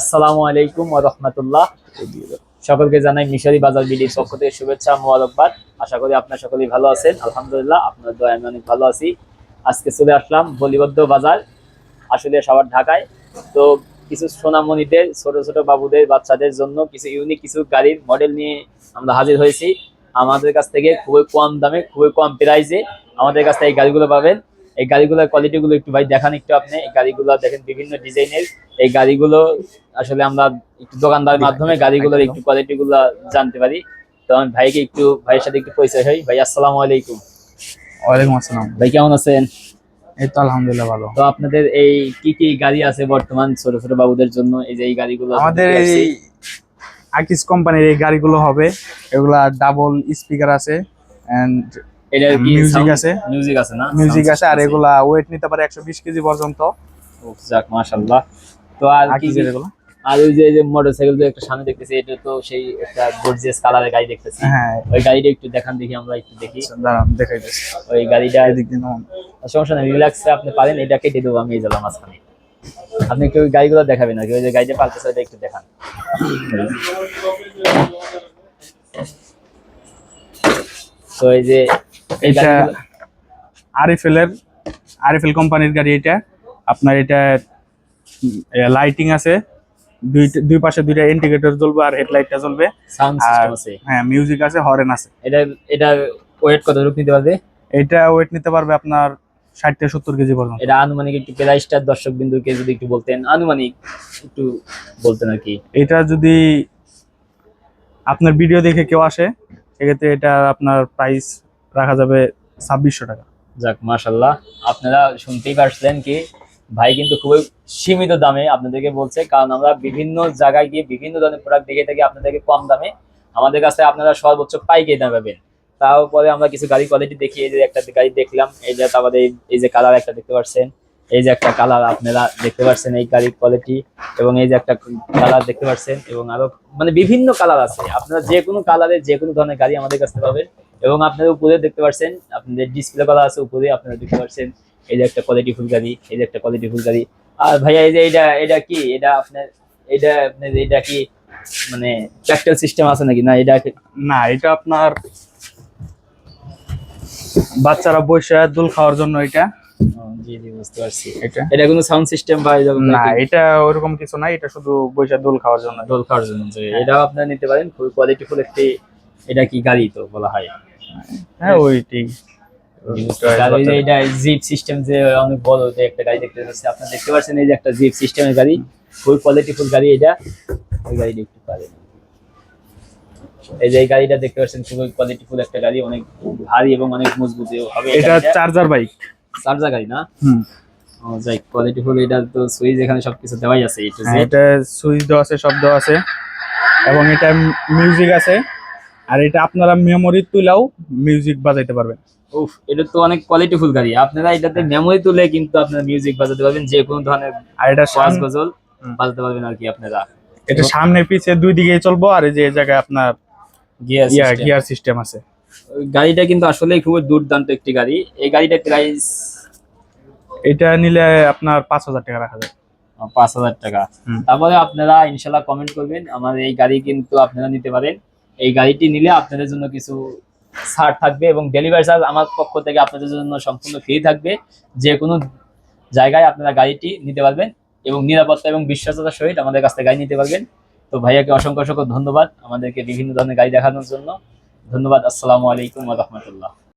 আসসালামু আলাইকুম রাহমাতুল্লাহ। সকলকে জানাই মিশরি বাজার বিডির পক্ষ থেকে শুভেচ্ছা, মোবারকবাদ। আশা করি আপনার সকলেই ভালো আছেন। আলহামদুলিল্লাহ আপনার দয়া আমি অনেক ভালো আছি। আজকে চলে আসলাম বলিবদ্ধ বাজার আসলে সবার ঢাকায়। তো কিছু সোনামণিদের, ছোট ছোট বাবুদের, বাচ্চাদের জন্য কিছু ইউনিক কিছু গাড়ির মডেল নিয়ে আমরা হাজির হয়েছি। আমাদের কাছ থেকে খুবই কম দামে, খুবই কম প্রাইসে আমাদের কাছ থেকে এই গাড়িগুলো পাবেন। এই গাড়িগুলোর কোয়ালিটিগুলো একটু ভাই দেখান একটু আপনি। এই গাড়িগুলো দেখেন বিভিন্ন ডিজাইনের। এই গাড়িগুলো আসলে আমরা একটু দোকানদারের মাধ্যমে গাড়িগুলোর একটু কোয়ালিটি গুলো জানতে পারি। তো আমি ভাইকে একটু ভাইয়ের সাথে একটু পরিচয় হই। ভাই আসসালামু আলাইকুম। ওয়ালাইকুম আসসালাম। ভাই কেমন আছেন? এই তো আলহামদুলিল্লাহ ভালো। তো আপনাদের এই কি কি গাড়ি আছে বর্তমান ছোট ছোট বাবুদের জন্য? এই যে এই গাড়িগুলো আমাদের এই আকিস কোম্পানির এই গাড়িগুলো হবে। এগুলা ডাবল স্পিকার আছে এন্ড এটা কি music আছে। মিউজিক আছে না? মিউজিক আছে আর এগুলা ওয়েট নিতে পারে একশো বিশ কেজি পর্যন্ত। যাক মাশাআল্লাহ। তো আর কি এগুলো আর ওই যে এই যে মোটরসাইকেল যে একটা সামনে দেখতেছি এটা তো সেই একটা গর্জিয়াস কালারের গাড়ি দেখতেছি। হ্যাঁ। ওই গাড়িটা একটু দেখান দেখি আমরা একটু দেখি। দাঁড়ান দেখাই দিচ্ছি ওই গাড়িটা এদিক নামান। সমস্যা নেই রিল্যাক্সে আপনি পারেন এটা কেটে দেবো আমি এই গেলাম মাঝখানে। আপনি একটু ওই গাড়িগুলো দেখাবেন আর কি ওই যে গাড়িটা পাল্টেছে ওটা একটু দেখান। তো এই যে এটা এর আরএফএল কোম্পানির গাড়ি এটা। আপনার এটা লাইটিং আছে। দুই দুই পাশে দুইটা ইন্ডিকেটর জ্বলবে আর হেডলাইটটা জ্বলবে। সাউন্ড সিস্টেম আছে। হ্যাঁ মিউজিক আছে হরেন আছে। এটা এটা ওয়েট কত রূপ নিতে পারবে? এটা ওয়েট নিতে পারবে আপনার ষাট থেকে সত্তর কেজি পর্যন্ত। এটা আনুমানিক একটু প্রাইসটা দর্শক বিন্দুকে যদি একটু বলতেন আনুমানিক একটু বলতেন আর কি। এটা যদি আপনার ভিডিও দেখে কেউ আসে সেক্ষেত্রে এটা আপনার প্রাইস রাখা যাবে ছাব্বিশশো টাকা। যাক মাশাল্লাহ আপনারা শুনতেই পারছিলেন কি, ভাই কিন্তু খুবই সীমিত দামে আপনাদেরকে বলছে, কারণ আমরা বিভিন্ন জায়গায় গিয়ে বিভিন্ন ধরনের প্রোডাক্ট দেখে থাকি আপনাদেরকে কম দামে। আমাদের কাছে আপনারা সর্বোচ্চ পাইকারি দামে পাবেন। তারপরে আমরা কিছু গাড়ি কোয়ালিটি দেখি এই যে একটা গাড়ি দেখলাম, এই যে তারপরে এই- যে কালার একটা দেখতে পাচ্ছেন এই যে একটা কালার আপনারা দেখতে পাচ্ছেন এই গাড়ির কোয়ালিটি এবং এই যে একটা কালার দেখতে পাচ্ছেন এবং আরও মানে বিভিন্ন কালার আছে। আপনারা যে কোনো কালারের যে কোনো ধরনের গাড়ি আমাদের কাছে পাবেন। এবং আপনারা উপরে দেখতে পাচ্ছেন আপনাদের ডিসপ্লে করা আছে উপরে আপনারা দেখতে পাচ্ছেন এই যে একটা কোয়ালিটি ফুল গাড়ি এই যে একটা কোয়ালিটি ফুল গাড়ি। আর ভাইয়া এই যে এটা এটা কি? এটা আপনার এটা আপনার এটা কি মানে ট্র্যাক্টর সিস্টেম আছে নাকি? না এটা না এটা আপনার বাচ্চারা বসে দোল খাওয়ার জন্য এটা জি জি বুঝতে পারছি। এটা এটা কোনো সাউন্ড সিস্টেম বা না এটা ওরকম কিছু না এটা শুধু বসে দোল খাওয়ার জন্য। দোল খাওয়ার জন্য যে এটাও আপনারা নিতে পারেন খুবই কোয়ালিটি ফুল একটি এটা কি গাড়ি তো বলা হয়। হ্যাঁ ওইটি। আর ওই যে এটা জিপ সিস্টেম যে অনেক বড় যে একটা গাড়ি দেখতে পাচ্ছি আপনারা দেখতে পাচ্ছেন এই যে একটা জিপ সিস্টেমের গাড়ি গাড়ি এটা। ওই গাড়িটা একটু পারেন। এই যে এই গাড়িটা দেখতে পাচ্ছেন খুবই কোয়ালিটি একটা গাড়ি অনেক ভারী এবং অনেক মজবুত। হবে এটা চার্জার বাইক চার্জার গাড়ি না? হুম। ও যাই কোয়ালিটি ফুল এটা তো সুইচ এখানে সবকিছু দেওয়াই আছে এটা হ্যাঁ, এটা সুইচ দেওয়া আছে সব দেওয়া আছে। এবং এটা মিউজিক আছে। আর এটা আপনারা মেমোরি তুলাও মিউজিক বাজাইতে পারবেন। উফ এটা তো অনেক কোয়ালিটি ফুল গাড়ি। আপনারা এটাতে মেমোরি তুলে কিন্তু আপনারা মিউজিক বাজাতে পারবেন যে কোনো ধরনের আর এটা ওয়াজ গজল বাজাতে পারবেন আর কি আপনারা। এটা সামনে পিছে দুই দিকে চলবো আর এই যে জায়গায় আপনার গিয়ার গিয়ার সিস্টেম আছে। গাড়িটা কিন্তু আসলে খুবই দুর্দান্ত একটি গাড়ি। এই গাড়িটার প্রাইস এটা নিলে আপনার পাঁচ হাজার টাকা রাখা যায়। পাঁচ হাজার টাকা। তারপরে আপনারা ইনশাল্লাহ কমেন্ট করবেন আমার এই গাড়ি কিন্তু আপনারা নিতে পারেন। এই গাড়িটি নিলে আপনাদের জন্য কিছু ছাড় থাকবে এবং ডেলিভারি চার্জ আমার পক্ষ থেকে আপনাদের জন্য সম্পূর্ণ ফ্রি থাকবে। যে কোনো জায়গায় আপনারা গাড়িটি নিতে পারবেন এবং নিরাপত্তা এবং বিশ্বাসতার সহিত আমাদের কাছ থেকে গাড়ি নিতে পারবেন। তো ভাইয়াকে অসংখ্য অসংখ্য ধন্যবাদ আমাদেরকে বিভিন্ন ধরনের গাড়ি দেখানোর জন্য। ধন্যবাদ, আসসালামু আলাইকুম রহমতুল্লাহ।